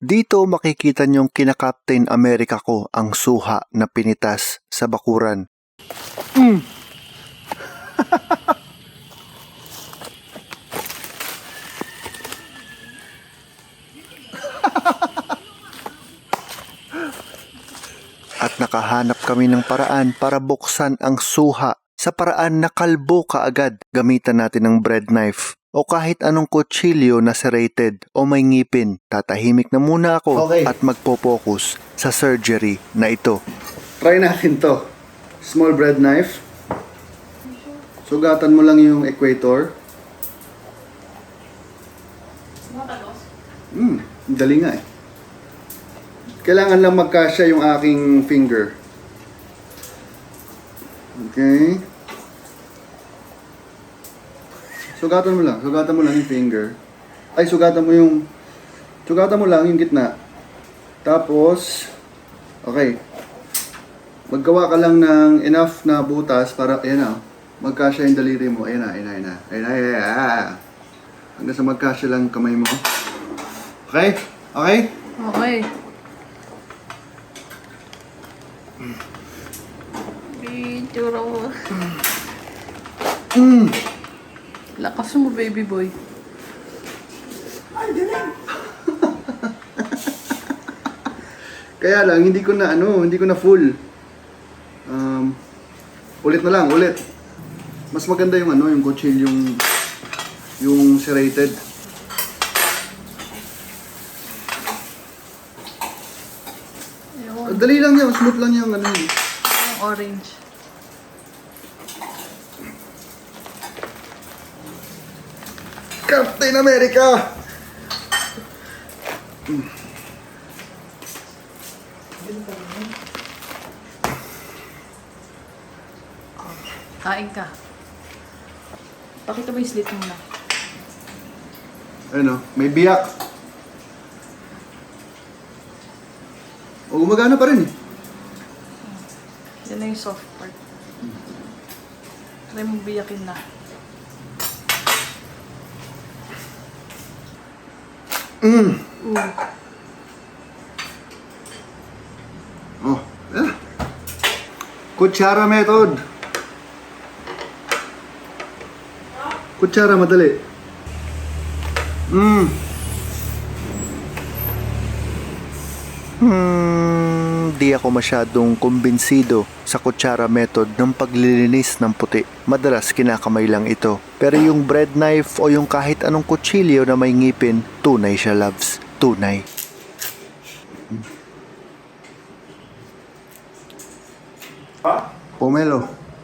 Dito makikita niyong kina-Captain America ko ang suha na pinitas sa bakuran. At nakahanap kami ng paraan para buksan ang suha sa paraan na kalbo kaagad. Gamitan natin ng bread knife o kahit anong kutsilyo na serrated o may ngipin. Tatahimik na muna ako Okay. at magpo-focus sa surgery na ito. Try natin to. Small bread knife. Sugatan mo lang yung equator. Hmm, dali nga eh. Kailangan lang magkasya yung aking finger. Okay. Sugatan mo lang. Sugatan mo lang yung finger. Ay, sugatan mo yung... Sugatan mo lang yung gitna. Tapos, okay. Maggawa ka lang ng enough na butas para, ayan na, oh. magkasya yung daliri mo. Ayan na, ayan na, ayan na. Ayan na, ayan na. Hanggang sa magkasya lang kamay mo. Okay? Okay? Okay. Picture mo. Mm. Lakas mo, baby boy. Kaya lang, hindi ko na, ano, hindi ko na full. Um, ulit na lang, ulit. Mas maganda yung, ano, yung kutsil, yung, yung serrated. Ayun, Dali lang yan, smooth lang yung, ano, yun. yung orange. Captain America! Kain ka. Pakita mo yung slit mo na. Ano, may biyak. O, gumagana pa rin eh. Yan na yung soft part. Try mo biyakin na. Mm. Ooh. Oh, ah. Kutsara method. Kutsara madali. Mm. Hmm, di ako masyadong kumbinsido sa kutsara method ng paglilinis ng puti. Madalas kinakamay lang ito. Pero yung bread knife o yung kahit anong kutsilyo na may ngipin, tunay siya loves. Tunay. Pomelo.